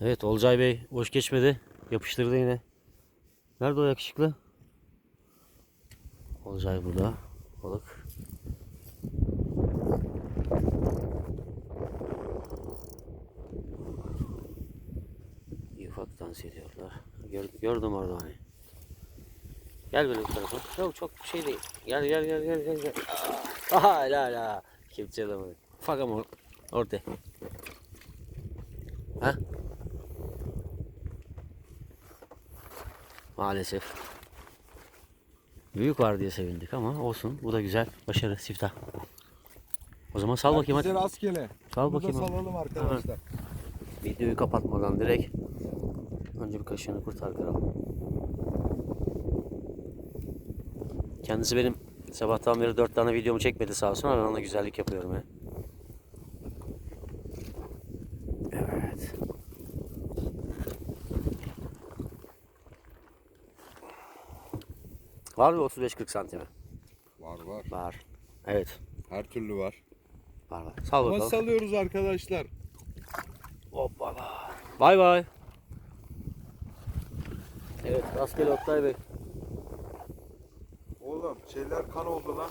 Evet Olcay Bey boş geçmedi. Yapıştırdı yine. Nerede o yakışıklı? Olcay burada. Balık. Ufak dans ediyorlar. Gör- gördüm orada hani. Gel böyle bu tarafa. Yok çok şey değil. Gel gel gel gel gel. gel. Aha la la. Kimse alamadı. Ufak ama orada. Ha? Maalesef. Büyük var diye sevindik ama olsun. Bu da güzel. Başarı siftah. O zaman sal bakayım hadi. rastgele. Sal Bunu da bakayım. hadi. salalım arkadaşlar. Videoyu kapatmadan direkt önce bir kaşığını kurtar kral. Kendisi benim sabahtan beri dört tane videomu çekmedi sağ olsun ama ben ona güzellik yapıyorum ya. Evet. Var mı 35-40 santimi? Var var. Var. Evet. Her türlü var. Var var. Sal Ama bakalım. salıyoruz arkadaşlar. Hoppala. Bay bay. Evet rastgele Oktay Bey. Oğlum şeyler kan oldu lan.